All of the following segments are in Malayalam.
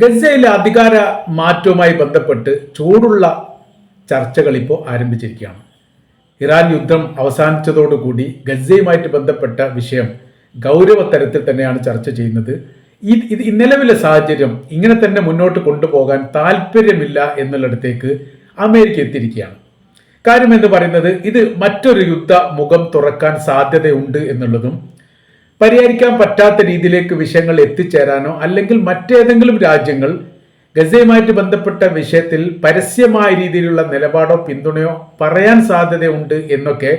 ഗസയിലെ അധികാര മാറ്റവുമായി ബന്ധപ്പെട്ട് ചൂടുള്ള ചർച്ചകൾ ഇപ്പോൾ ആരംഭിച്ചിരിക്കുകയാണ്. ഇറാൻ യുദ്ധം അവസാനിച്ചതോടുകൂടി ഗസയുമായിട്ട് ബന്ധപ്പെട്ട വിഷയം ഗൗരവതരത്തിൽ തന്നെയാണ് ചർച്ച ചെയ്യുന്നത്. ഈ ഇത് നിലവിലെ സാഹചര്യം ഇങ്ങനെ തന്നെ മുന്നോട്ട് കൊണ്ടുപോകാൻ താല്പര്യമില്ല എന്നുള്ളിടത്തേക്ക് അമേരിക്ക എത്തിയിരിക്കുകയാണ്. കാര്യം എന്ന് പറയുന്നത് ഇത് മറ്റൊരു യുദ്ധ മുഖം തുറക്കാൻ സാധ്യതയുണ്ട് എന്നുള്ളതും പരിഹരിക്കാൻ പറ്റാത്ത രീതിയിലേക്ക് വിഷയങ്ങൾ എത്തിച്ചേരാനോ അല്ലെങ്കിൽ മറ്റേതെങ്കിലും രാജ്യങ്ങൾ ഗസയുമായിട്ട് ബന്ധപ്പെട്ട വിഷയത്തിൽ പരസ്യമായ രീതിയിലുള്ള നിലപാടോ പിന്തുണയോ പറയാൻ സാധ്യതയുണ്ട് എന്നൊക്കെ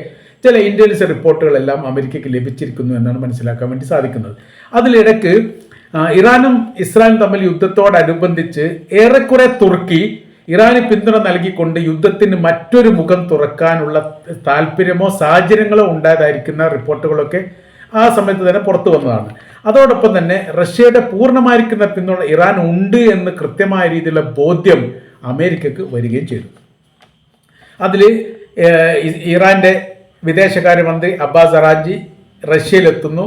ചില ഇന്റലിജൻസ് റിപ്പോർട്ടുകളെല്ലാം അമേരിക്കയ്ക്ക് ലഭിച്ചിരിക്കുന്നു എന്നാണ് മനസ്സിലാക്കാൻ വേണ്ടി സാധിക്കുന്നത്. അതിലിടക്ക് ഇറാനും ഇസ്രായേലും തമ്മിൽ യുദ്ധത്തോടനുബന്ധിച്ച് ഏറെക്കുറെ തുർക്കി ഇറാന് പിന്തുണ നൽകിക്കൊണ്ട് യുദ്ധത്തിന് മറ്റൊരു മുഖം തുറക്കാനുള്ള താല്പര്യമോ സാഹചര്യങ്ങളോ ഉണ്ടായതായിരിക്കുന്ന റിപ്പോർട്ടുകളൊക്കെ ആ സമയത്ത് തന്നെ പുറത്തു വന്നതാണ്. അതോടൊപ്പം തന്നെ റഷ്യയുടെ പൂർണമായിരിക്കുന്ന പിന്തുണ ഇറാൻ ഉണ്ട് എന്ന് കൃത്യമായ രീതിയിലുള്ള ബോധ്യം അമേരിക്കക്ക് വരികയും ചെയ്തു. അതിൽ ഇറാന്റെ വിദേശകാര്യമന്ത്രി അബ്ബാസ് അറാജി റഷ്യയിലെത്തുന്നു.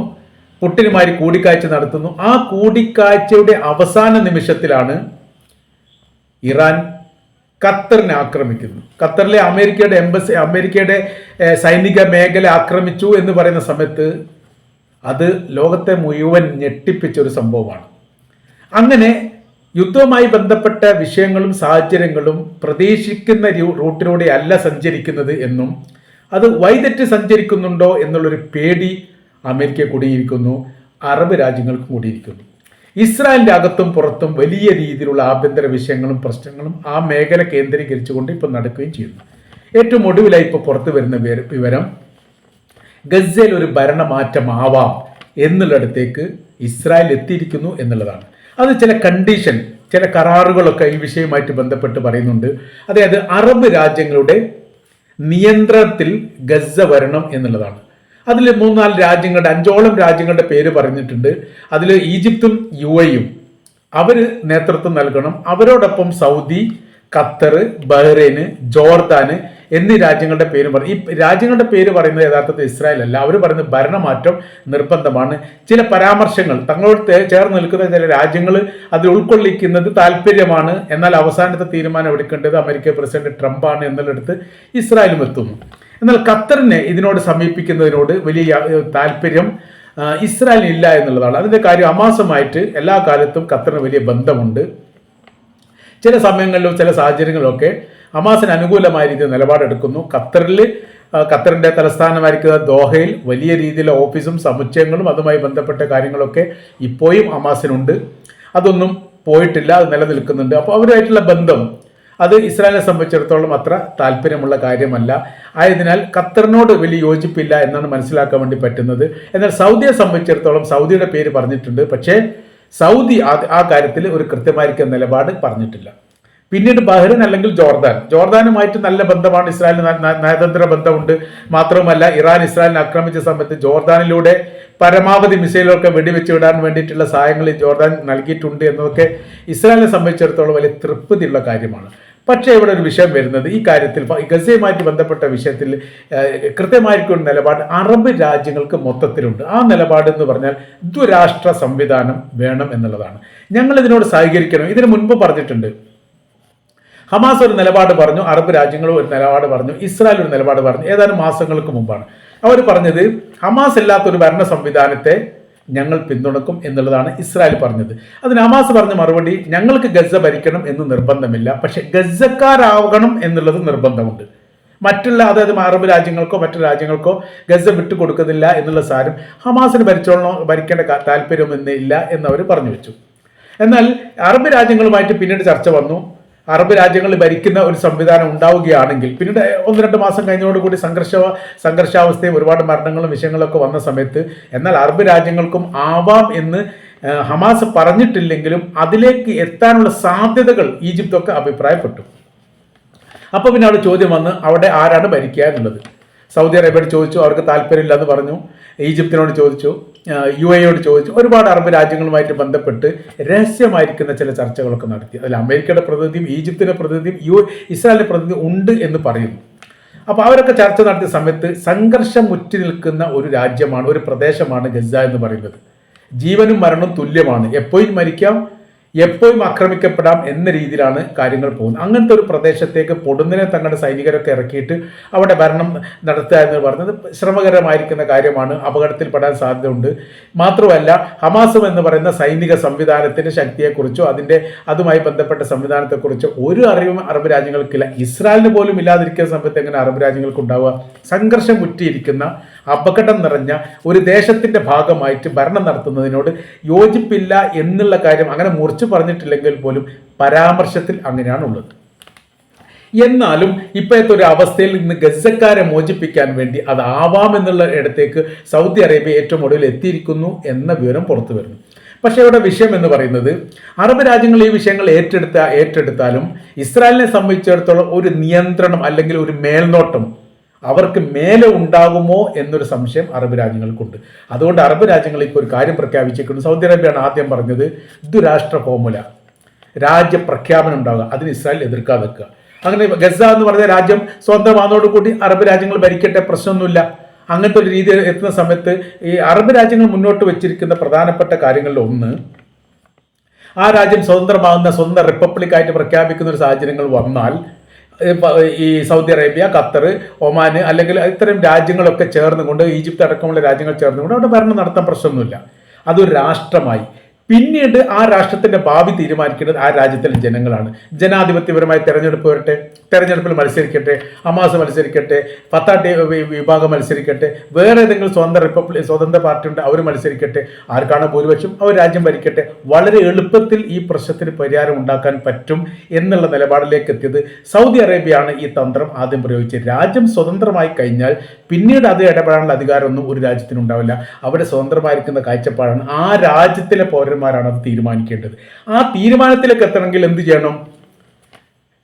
പുട്ടിനുമാരി കൂടിക്കാഴ്ച നടത്തുന്നു. ആ കൂടിക്കാഴ്ചയുടെ അവസാന നിമിഷത്തിലാണ് ഇറാൻ ഖത്തറിനെ ആക്രമിക്കുന്നു. ഖത്തറിലെ അമേരിക്കയുടെ എംബസി അമേരിക്കയുടെ സൈനിക മേഖല ആക്രമിച്ചു എന്ന് പറയുന്ന സമയത്ത് അത് ലോകത്തെ മുഴുവൻ ഞെട്ടിപ്പിച്ച ഒരു സംഭവമാണ്. അങ്ങനെ യുദ്ധവുമായി ബന്ധപ്പെട്ട വിഷയങ്ങളും സാഹചര്യങ്ങളും പ്രതീക്ഷിക്കുന്ന റൂട്ടിലൂടെ അല്ല സഞ്ചരിക്കുന്നത് എന്നും അത് വൈതെറ്റ് സഞ്ചരിക്കുന്നുണ്ടോ എന്നുള്ളൊരു പേടി അമേരിക്ക കൂടിയിരിക്കുന്നു അറബ് രാജ്യങ്ങൾക്കും കൂടിയിരിക്കുന്നു. ഇസ്രായേലിന്റെ അകത്തും പുറത്തും വലിയ രീതിയിലുള്ള ആഭ്യന്തര വിഷയങ്ങളും പ്രശ്നങ്ങളും ആ മേഖല കേന്ദ്രീകരിച്ചുകൊണ്ട് ഇപ്പോൾ നടക്കുകയും ചെയ്യുന്നു. ഏറ്റവും ഒടുവിലായി ഇപ്പോൾ പുറത്തു വരുന്ന വിവരം ഗസയിൽ ഒരു ഭരണമാറ്റം ഭരണമാറ്റമാവാം എന്നുള്ളിടത്തേക്ക് ഇസ്രായേൽ എത്തിയിരിക്കുന്നു എന്നുള്ളതാണ്. അത് ചില കണ്ടീഷൻ ചില കരാറുകളൊക്കെ ഈ വിഷയവുമായിട്ട് ബന്ധപ്പെട്ട് പറയുന്നുണ്ട്. അതായത് അറബ് രാജ്യങ്ങളുടെ നിയന്ത്രണത്തിൽ ഗസ വരണം എന്നുള്ളതാണ്. അതിൽ മൂന്നാൽ രാജ്യങ്ങളുടെ അഞ്ചോളം രാജ്യങ്ങളുടെ പേര് പറഞ്ഞിട്ടുണ്ട്. അതിൽ ഈജിപ്തും യു എയും അവർ നേതൃത്വം നൽകണം. അവരോടൊപ്പം സൗദി ഖത്തർ ബഹ്റൈന് ജോർദാന് എന്നീ രാജ്യങ്ങളുടെ പേര് പറയും ഈ രാജ്യങ്ങളുടെ പേര് പറയുന്നത് യഥാർത്ഥത്തിൽ ഇസ്രായേൽ അല്ല അവർ പറയുന്നത് ഭരണമാറ്റം നിർബന്ധമാണ്. ചില പരാമർശങ്ങൾ തങ്ങളോട് ചേർന്ന് നിൽക്കുന്ന ചില രാജ്യങ്ങൾ അതിൽ ഉൾക്കൊള്ളിക്കുന്നത് താല്പര്യമാണ്. എന്നാൽ അവസാനത്തെ തീരുമാനം എടുക്കേണ്ടത് അമേരിക്ക പ്രസിഡന്റ് ട്രംപാണ് എന്നുള്ളിടത്ത് ഇസ്രായേലും എത്തുന്നു. എന്നാൽ ഖത്തറിനെ ഇതിനോട് സമീപിക്കുന്നതിനോട് വലിയ താല്പര്യം ഇല്ല എന്നുള്ളതാണ്. അതിന്റെ കാര്യം അമാസമായിട്ട് എല്ലാ കാലത്തും ഖത്തറിന് വലിയ ബന്ധമുണ്ട്. ചില സമയങ്ങളിലും ചില സാഹചര്യങ്ങളിലൊക്കെ ഹമാസിന് അനുകൂലമായ രീതിയിൽ നിലപാടെടുക്കുന്നു. ഖത്തറിൽ ഖത്തറിന്റെ തലസ്ഥാനമായിരിക്കുന്ന ദോഹയിൽ വലിയ രീതിയിലുള്ള ഓഫീസും സമുച്ചയങ്ങളും അതുമായി ബന്ധപ്പെട്ട കാര്യങ്ങളൊക്കെ ഇപ്പോഴും ഹമാസിനുണ്ട്. അതൊന്നും പോയിട്ടില്ല അത് നിലനിൽക്കുന്നുണ്ട്. അപ്പോൾ അവരുമായിട്ടുള്ള ബന്ധം അത് ഇസ്രായേലിനെ സംബന്ധിച്ചിടത്തോളം അത്ര താല്പര്യമുള്ള കാര്യമല്ല. ആയതിനാൽ ഖത്തറിനോട് വലിയ യോജിപ്പില്ല എന്നാണ് മനസ്സിലാക്കാൻ വേണ്ടി പറ്റുന്നത്. എന്നാൽ സൗദിയെ സംബന്ധിച്ചിടത്തോളം സൗദിയുടെ പേര് പറഞ്ഞിട്ടുണ്ട്. പക്ഷേ സൗദി ആ കാര്യത്തിൽ ഒരു കൃത്യമായിരിക്കുന്ന നിലപാട് പറഞ്ഞിട്ടില്ല. പിന്നീട് ബഹ്റിൻ അല്ലെങ്കിൽ ജോർദാൻ. ജോർദാനുമായിട്ട് നല്ല ബന്ധമാണ് ഇസ്രായേലിന് നയതന്ത്ര ബന്ധമുണ്ട്. മാത്രവുമല്ല ഇറാൻ ഇസ്രായേലിനെ ആക്രമിച്ച സമയത്ത് ജോർദാനിലൂടെ പരമാവധി മിസൈലുകളൊക്കെ വെടിവെച്ച് വിടാൻ വേണ്ടിയിട്ടുള്ള സഹായങ്ങൾ ജോർദാൻ നൽകിയിട്ടുണ്ട് എന്നതൊക്കെ ഇസ്രായേലിനെ സംബന്ധിച്ചിടത്തോളം വലിയ തൃപ്തിയുള്ള കാര്യമാണ്. പക്ഷേ ഇവിടെ ഒരു വിഷയം വരുന്നത്. ഈ കാര്യത്തിൽ ഗസയുമായിട്ട് ബന്ധപ്പെട്ട വിഷയത്തിൽ കൃത്യമായിരിക്കുന്ന കൃത്യമായിരിക്കും നിലപാട് അറബ് രാജ്യങ്ങൾക്ക് മൊത്തത്തിലുണ്ട്. ആ നിലപാട് എന്ന് പറഞ്ഞാൽ ദ്വരാഷ്ട്ര സംവിധാനം വേണം എന്നുള്ളതാണ്. ഞങ്ങൾ ഇതിനോട് സഹകരിക്കണം. ഇതിനു മുൻപ് പറഞ്ഞിട്ടുണ്ട് ഹമാസ് ഒരു നിലപാട് പറഞ്ഞു അറബ് രാജ്യങ്ങളും ഒരു നിലപാട് പറഞ്ഞു ഇസ്രായേൽ ഒരു നിലപാട് പറഞ്ഞു. ഏതാനും മാസങ്ങൾക്ക് മുമ്പാണ്. അവർ പറഞ്ഞത് ഹമാസ് ഇല്ലാത്ത ഒരു ഭരണ സംവിധാനത്തെ ഞങ്ങൾ പിന്തുണക്കും എന്നുള്ളതാണ് ഇസ്രായേൽ പറഞ്ഞത്. അതിന് ഹമാസ് പറഞ്ഞ മറുപടി ഞങ്ങൾക്ക് ഗസ ഭരിക്കണം എന്ന് നിർബന്ധമില്ല പക്ഷെ ഗസക്കാരാവണം എന്നുള്ളത് നിർബന്ധമുണ്ട്. മറ്റുള്ള അതായത് അറബ് രാജ്യങ്ങൾക്കോ മറ്റു രാജ്യങ്ങൾക്കോ ഗസ വിട്ടുകൊടുക്കുന്നില്ല എന്നുള്ള സാരം ഹമാസിന് ഭരിച്ചോളണോ ഭരിക്കേണ്ട താല്പര്യമൊന്നും ഇല്ല എന്നവർ പറഞ്ഞു വെച്ചു. എന്നാൽ അറബ് രാജ്യങ്ങളുമായിട്ട് പിന്നീട് ചർച്ച വന്നു. അറബ് രാജ്യങ്ങളിൽ ഭരിക്കുന്ന ഒരു സംവിധാനം ഉണ്ടാവുകയാണെങ്കിൽ പിന്നീട് ഒന്ന് രണ്ട് മാസം കഴിഞ്ഞതോടുകൂടി സംഘർഷ സംഘർഷാവസ്ഥയും ഒരുപാട് മരണങ്ങളും വിഷയങ്ങളൊക്കെ വന്ന സമയത്ത് എന്നാൽ അറബ് രാജ്യങ്ങൾക്കും ആവാം എന്ന് ഹമാസ് പറഞ്ഞിട്ടില്ലെങ്കിലും അതിലേക്ക് എത്താനുള്ള സാധ്യതകൾ ഈജിപ്തൊക്കെ അഭിപ്രായപ്പെട്ടു. അപ്പോൾ പിന്നെ അവിടെ ചോദ്യം വന്ന് അവിടെ ആരാണ് ഭരിക്കുക എന്നുള്ളത് സൗദി അറേബ്യയോട് ചോദിച്ചു അവർക്ക് താല്പര്യമില്ല എന്ന് പറഞ്ഞു. ഈജിപ്തിനോട് ചോദിച്ചു യു എയോട് ചോദിച്ചു. ഒരുപാട് അറബ് രാജ്യങ്ങളുമായിട്ട് ബന്ധപ്പെട്ട് രഹസ്യമായിരിക്കുന്ന ചില ചർച്ചകളൊക്കെ നടത്തി. അതിൽ അമേരിക്കയുടെ പ്രതിനിധിയും ഈജിപ്തിന്റെ പ്രതിനിധിയും യു ഇസ്രായേലിന്റെ പ്രതിനിധി ഉണ്ട് എന്ന് പറയുന്നു. അപ്പോൾ അവരൊക്കെ ചർച്ച നടത്തിയ സമയത്ത് സംഘർഷം മുറ്റി നിൽക്കുന്ന ഒരു രാജ്യമാണ് ഒരു പ്രദേശമാണ് ഗസ എന്ന് പറയുന്നത്. ജീവനും മരണവും തുല്യമാണ്. എപ്പോഴും മരിക്കാം എപ്പോഴും ആക്രമിക്കപ്പെടാം എന്ന രീതിയിലാണ് കാര്യങ്ങൾ പോകുന്നത്. അങ്ങനത്തെ ഒരു പ്രദേശത്തേക്ക് പൊടുന്നിനെ തങ്ങളുടെ സൈനികരൊക്കെ ഇറക്കിയിട്ട് അവിടെ ഭരണം നടത്തുക എന്ന് പറഞ്ഞത് ശ്രമകരമായിരിക്കുന്ന കാര്യമാണ്. അപകടത്തിൽപ്പെടാൻ സാധ്യതയുണ്ട്. മാത്രമല്ല ഹമാസം എന്ന് പറയുന്ന സൈനിക സംവിധാനത്തിന്റെ ശക്തിയെക്കുറിച്ചോ അതിന്റെ അതുമായി ബന്ധപ്പെട്ട സംവിധാനത്തെക്കുറിച്ചോ ഒരു അറിവും അറബ് രാജ്യങ്ങൾക്കില്ല. ഇസ്രായേലിന് പോലും ഇല്ലാതിരിക്കുന്ന സമയത്ത് എങ്ങനെ അറബ് രാജ്യങ്ങൾക്ക് ഉണ്ടാവുക സംഘർഷം മുറ്റിയിരിക്കുന്ന അപകടം നിറഞ്ഞ ഒരു ദേശത്തിന്റെ ഭാഗമായിട്ട് ഭരണം നടത്തുന്നതിനോട് യോജിപ്പില്ല എന്നുള്ള കാര്യം അങ്ങനെ മുറിച്ചു പറഞ്ഞിട്ടില്ലെങ്കിൽ പോലും പരാമർശത്തിൽ അങ്ങനെയാണുള്ളത്. എന്നാലും ഇപ്പോഴത്തെ ഒരു അവസ്ഥയിൽ നിന്ന് ഗസക്കാരെ മോചിപ്പിക്കാൻ വേണ്ടി അത് ആവാമെന്നുള്ള ഇടത്തേക്ക് സൗദി അറേബ്യ ഏറ്റവും ഒടുവിൽ എത്തിയിരിക്കുന്നു എന്ന വിവരം പുറത്തു വരുന്നു. പക്ഷേ ഇവിടെ വിഷയം എന്ന് പറയുന്നത് അറബ് രാജ്യങ്ങൾ ഈ വിഷയങ്ങൾ ഏറ്റെടുത്ത ഏറ്റെടുത്താലും ഇസ്രായേലിനെ സംബന്ധിച്ചിടത്തോളം ഒരു നിയന്ത്രണം അല്ലെങ്കിൽ ഒരു മേൽനോട്ടം അവർക്ക് മേലെ ഉണ്ടാകുമോ എന്നൊരു സംശയം അറബ് രാജ്യങ്ങൾക്കുണ്ട്. അതുകൊണ്ട് അറബ് രാജ്യങ്ങൾ ഇപ്പോൾ ഒരു കാര്യം പ്രഖ്യാപിച്ചിരിക്കുന്നു. സൗദി അറേബ്യയാണ് ആദ്യം പറഞ്ഞത് ദ്വിരാഷ്ട്ര ഫോമുല രാജ്യപ്രഖ്യാപനം ഉണ്ടാകുക അതിന് ഇസ്രായേൽ എതിർക്കാതെ വെക്കുക. അങ്ങനെ ഗസ എന്ന് പറഞ്ഞ രാജ്യം സ്വന്തമാകുന്നതോടുകൂടി അറബ് രാജ്യങ്ങൾ ഭരിക്കട്ടെ പ്രശ്നമൊന്നുമില്ല. അങ്ങനത്തെ ഒരു രീതിയിൽ എത്തുന്ന സമയത്ത് ഈ അറബ് രാജ്യങ്ങൾ മുന്നോട്ട് വെച്ചിരിക്കുന്ന പ്രധാനപ്പെട്ട കാര്യങ്ങളിൽ ഒന്ന് ആ രാജ്യം സ്വതന്ത്രമാകുന്ന സ്വന്തം റിപ്പബ്ലിക്കായിട്ട് പ്രഖ്യാപിക്കുന്ന ഒരു സാഹചര്യങ്ങൾ വന്നാൽ ഈ സൗദി അറേബ്യ ഖത്തർ ഒമാൻ അല്ലെങ്കിൽ ഇത്തരം രാജ്യങ്ങളൊക്കെ ചേർന്നുകൊണ്ട് ഈജിപ്ത് അടക്കമുള്ള രാജ്യങ്ങൾ ചേർന്നുകൊണ്ട് അവിടെ ഭരണം നടത്താൻ പ്രശ്നമൊന്നുമില്ല. അതൊരു രാഷ്ട്രമായി. പിന്നീട് ആ രാഷ്ട്രത്തിന്റെ ഭാവി തീരുമാനിക്കുന്നത് ആ രാജ്യത്തിലെ ജനങ്ങളാണ്. ജനാധിപത്യപരമായ തെരഞ്ഞെടുപ്പ് വരട്ടെ തെരഞ്ഞെടുപ്പിൽ മത്സരിക്കട്ടെ അമാസ് മത്സരിക്കട്ടെ പത്താട്ടി വിഭാഗം മത്സരിക്കട്ടെ വേറെ ഏതെങ്കിലും സ്വതന്ത്ര റിപ്പബ്ലിക് സ്വതന്ത്ര പാർട്ടി ഉണ്ട് അവർ മത്സരിക്കട്ടെ ആർക്കാണ് ഭൂരിപക്ഷം അവർ രാജ്യം ഭരിക്കട്ടെ. വളരെ എളുപ്പത്തിൽ ഈ പ്രശ്നത്തിന് പരിഹാരം ഉണ്ടാക്കാൻ പറ്റും എന്നുള്ള നിലപാടിലേക്ക് എത്തിയത് സൗദി അറേബ്യയാണ് ഈ തന്ത്രം ആദ്യം പ്രയോഗിച്ചത്. രാജ്യം സ്വതന്ത്രമായി കഴിഞ്ഞാൽ പിന്നീട് അത് ഇടപെടാനുള്ള അധികാരമൊന്നും ഒരു രാജ്യത്തിനുണ്ടാവില്ല അവരെ സ്വതന്ത്രമായിരിക്കുന്ന കാഴ്ചപ്പാടാണ് ആ രാജ്യത്തിലെ പൗരന്മാരാണ് അത് തീരുമാനിക്കേണ്ടത്. ആ തീരുമാനത്തിലേക്ക് എത്തണമെങ്കിൽ എന്ത് ചെയ്യണം?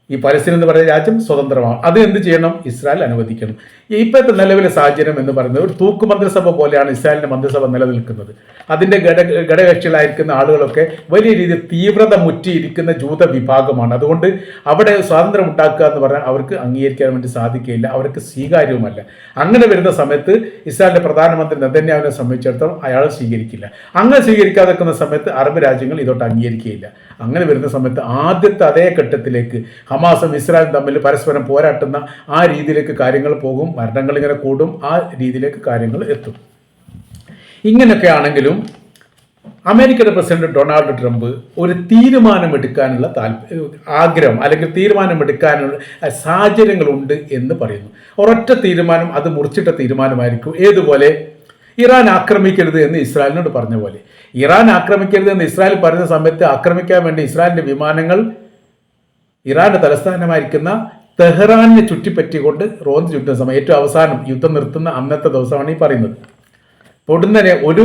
ഈ പലസ്തീൻ എന്ന് പറയുന്ന രാജ്യം സ്വതന്ത്രമാണ്. അത് എന്ത് ചെയ്യണം? ഇസ്രായേൽ അനുവദിക്കണം. ഇപ്പോഴത്തെ നിലവിലെ സാഹചര്യം എന്ന് പറയുന്നത് ഒരു തൂക്ക് മന്ത്രിസഭ പോലെയാണ് ഇസ്രായേലിന്റെ മന്ത്രിസഭ നിലനിൽക്കുന്നത്. അതിന്റെ ഘട ഘടകകക്ഷികളായിരിക്കുന്ന ആളുകളൊക്കെ വലിയ രീതിയിൽ തീവ്രത മുറ്റിയിരിക്കുന്ന ജൂത വിഭാഗമാണ്. അതുകൊണ്ട് അവിടെ സ്വാതന്ത്ര്യം ഉണ്ടാക്കുക എന്ന് പറഞ്ഞാൽ അവർക്ക് അംഗീകരിക്കാൻ വേണ്ടി സാധിക്കുകയില്ല. അവർക്ക് സ്വീകാര്യവുമല്ല. അങ്ങനെ വരുന്ന സമയത്ത് ഇസ്രായേലിന്റെ പ്രധാനമന്ത്രി നെതന്യാവിനെ സംബന്ധിച്ചിടത്തോളം അയാൾ സ്വീകരിക്കില്ല. അങ്ങനെ സ്വീകരിക്കാതെ സമയത്ത് അറബ് രാജ്യങ്ങൾ ഇതോട്ട് അംഗീകരിക്കുകയില്ല. അങ്ങനെ വരുന്ന സമയത്ത് ആദ്യത്തെ അതേ ഘട്ടത്തിലേക്ക് ഹമാസും ഇസ്രായേലും തമ്മിൽ പരസ്പരം പോരാട്ടുന്ന ആ രീതിയിലേക്ക് കാര്യങ്ങൾ പോകും മരണങ്ങൾ ഇങ്ങനെ കൂടും ആ രീതിയിലേക്ക് കാര്യങ്ങൾ എത്തും. ഇങ്ങനെയൊക്കെ ആണെങ്കിലും അമേരിക്കയുടെ പ്രസിഡന്റ് ഡൊണാൾഡ് ട്രംപ് ഒരു തീരുമാനമെടുക്കാനുള്ള താല്പര്യം ആഗ്രഹം അല്ലെങ്കിൽ തീരുമാനമെടുക്കാനുള്ള സാഹചര്യങ്ങളുണ്ട് എന്ന് പറയുന്നു. ഒരൊറ്റ തീരുമാനം അത് മുറിച്ചിട്ട തീരുമാനമായിരിക്കും. ഏതുപോലെ? ഇറാൻ ആക്രമിക്കരുത് എന്ന് ഇസ്രായേലിനോട് പറഞ്ഞ പോലെ. ഇറാൻ ആക്രമിക്കരുത് എന്ന് ഇസ്രായേൽ പറഞ്ഞ സമയത്ത് ആക്രമിക്കാൻ വേണ്ടി ഇസ്രായേലിന്റെ വിമാനങ്ങൾ ഇറാന്റെ തലസ്ഥാനമായിരിക്കുന്ന തെഹ്റാനിനെ ചുറ്റിപ്പറ്റിക്കൊണ്ട് റോന്ത് യുദ്ധ സമയം ഏറ്റവും അവസാനം യുദ്ധം നിർത്തുന്ന അന്നത്തെ ദിവസമാണ് ഈ പറയുന്നത്. പൊടുന്നനെ ഒരു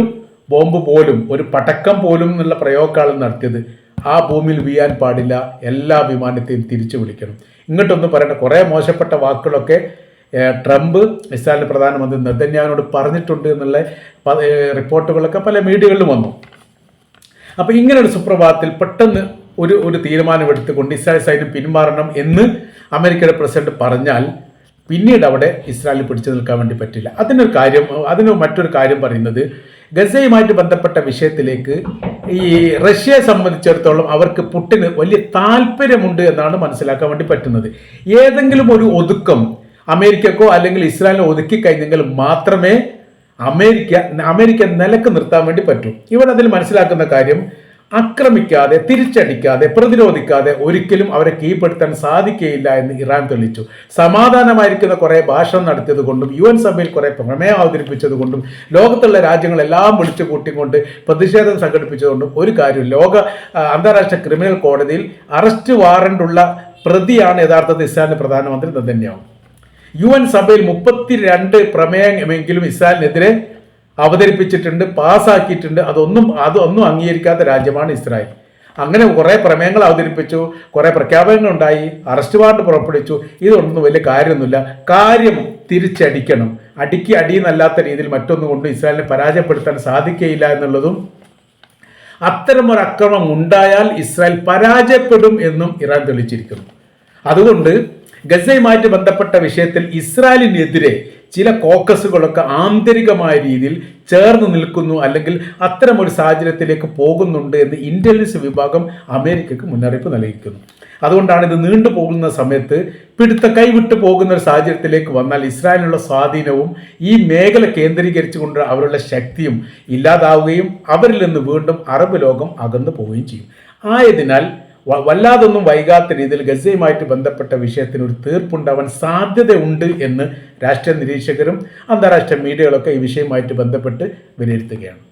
ബോംബ് പോലും ഒരു പടക്കം പോലും എന്നുള്ള പ്രയോഗക്കാളും നടത്തിയത് ആ ഭൂമിയിൽ വീയാൻ പാടില്ല എല്ലാ വിമാനത്തെയും തിരിച്ചു വിളിക്കണം. ഇങ്ങോട്ടൊന്നും പറയേണ്ട കുറേ മോശപ്പെട്ട വാക്കുകളൊക്കെ ട്രംപ് ഇസ്രായേൽ പ്രധാനമന്ത്രി നെതന്യാവിനോട് പറഞ്ഞിട്ടുണ്ട് എന്നുള്ള റിപ്പോർട്ടുകളൊക്കെ പല മീഡിയകളിലും വന്നു. അപ്പോൾ ഇങ്ങനെ ഒരു സുപ്രഭാതത്തിൽ പെട്ടെന്ന് ഒരു ഒരു തീരുമാനമെടുത്തുകൊണ്ട് ഇസ്രായേൽ സൈന്യം പിന്മാറണം എന്ന് അമേരിക്കയുടെ പ്രസിഡന്റ് പറഞ്ഞാൽ പിന്നീട് അവിടെ ഇസ്രായേലിൽ പിടിച്ചു നിൽക്കാൻ വേണ്ടി പറ്റില്ല. അതിനൊരു കാര്യം അതിന് മറ്റൊരു കാര്യം പറയുന്നത് ഗസയുമായിട്ട് ബന്ധപ്പെട്ട വിഷയത്തിലേക്ക് ഈ റഷ്യയെ സംബന്ധിച്ചിടത്തോളം അവർക്ക് പുട്ടിന് വലിയ താല്പര്യമുണ്ട് എന്നാണ് മനസ്സിലാക്കാൻ വേണ്ടി പറ്റുന്നത്. ഏതെങ്കിലും ഒരു ഒതുക്കം അമേരിക്കക്കോ അല്ലെങ്കിൽ ഇസ്രായേലിനോ ഒതുക്കി കഴിഞ്ഞെങ്കിൽ മാത്രമേ അമേരിക്ക അമേരിക്ക നിലയ്ക്ക് നിർത്താൻ വേണ്ടി പറ്റൂ. ഇവർ അതിൽ മനസ്സിലാക്കുന്ന കാര്യം ആക്രമിക്കാതെ തിരിച്ചടിക്കാതെ പ്രതിരോധിക്കാതെ ഒരിക്കലും അവരെ കീഴ്പ്പെടുത്താൻ സാധിക്കുകയില്ല എന്ന് ഇറാൻ തെളിച്ചു സമാധാനമായിരിക്കുന്ന കുറേ ഭാഷണം നടത്തിയത് കൊണ്ടും യു എൻ സഭയിൽ കുറേ പ്രമേയം അവതരിപ്പിച്ചത് കൊണ്ടും ലോകത്തുള്ള രാജ്യങ്ങളെല്ലാം വിളിച്ചു കൂട്ടിക്കൊണ്ട് പ്രതിഷേധം സംഘടിപ്പിച്ചതുകൊണ്ടും ഒരു കാര്യം ലോക അന്താരാഷ്ട്ര ക്രിമിനൽ കോടതിയിൽ അറസ്റ്റ് വാറണ്ടുള്ള പ്രതിയാണ് യഥാർത്ഥത്തിൽ ഇസ്രായേലിന്റെ പ്രധാനമന്ത്രി നെതന്യാഹു. യു എൻ സഭയിൽ മുപ്പത്തിരണ്ട് പ്രമേയമെങ്കിലും ഇസ്രായേലിനെതിരെ അവതരിപ്പിച്ചിട്ടുണ്ട് പാസ്സാക്കിയിട്ടുണ്ട്. അതൊന്നും അതൊന്നും അംഗീകരിക്കാത്ത രാജ്യമാണ് ഇസ്രായേൽ. അങ്ങനെ കുറേ പ്രമേയങ്ങൾ അവതരിപ്പിച്ചു കുറേ പ്രഖ്യാപനങ്ങൾ ഉണ്ടായി അറസ്റ്റ് വാറണ്ട് പുറപ്പെടുവിച്ചു. ഇതൊന്നും വലിയ കാര്യമൊന്നുമില്ല. കാര്യം തിരിച്ചടിക്കണം. അടിക്ക് അടിയെന്നല്ലാത്ത രീതിയിൽ മറ്റൊന്നും കൊണ്ട് ഇസ്രായേലിനെ പരാജയപ്പെടുത്താൻ സാധിക്കുകയില്ല എന്നുള്ളതും അത്തരമൊരു അക്രമം ഉണ്ടായാൽ ഇസ്രായേൽ പരാജയപ്പെടും എന്നും ഇറാൻ തെളിയിച്ചിരിക്കുന്നു. അതുകൊണ്ട് ഗസയുമായിട്ട് ബന്ധപ്പെട്ട വിഷയത്തിൽ ഇസ്രായേലിനെതിരെ ചില കോക്കസുകളൊക്കെ ആന്തരികമായ രീതിയിൽ ചേർന്ന് നിൽക്കുന്നു അല്ലെങ്കിൽ അത്തരമൊരു സാഹചര്യത്തിലേക്ക് പോകുന്നുണ്ട് എന്ന് ഇന്റലിജൻസ് വിഭാഗം അമേരിക്കക്ക് മുന്നറിയിപ്പ് നൽകിക്കുന്നു അതുകൊണ്ടാണ് ഇത് നീണ്ടു പോകുന്ന സമയത്ത് പിടുത്ത കൈവിട്ട് പോകുന്ന ഒരു സാഹചര്യത്തിലേക്ക് വന്നാൽ ഇസ്രായേലിനുള്ള സ്വാധീനവും ഈ മേഖല കേന്ദ്രീകരിച്ചുകൊണ്ട് അവരുടെ ശക്തിയും ഇല്ലാതാവുകയും അവരിൽ നിന്ന് വീണ്ടും അറബ് ലോകം അകന്നു പോവുകയും ചെയ്യും. ആയതിനാൽ വല്ലാതൊന്നും വൈകാത്ത രീതിയിൽ ഗസയുമായിട്ട് ബന്ധപ്പെട്ട വിഷയത്തിന് ഒരു തീർപ്പുണ്ടാവാൻ സാധ്യതയുണ്ട് എന്ന് രാഷ്ട്രീയ നിരീക്ഷകരും അന്താരാഷ്ട്ര മീഡിയകളൊക്കെ ഈ വിഷയവുമായിട്ട് ബന്ധപ്പെട്ട് വിലയിരുത്തുകയാണ്.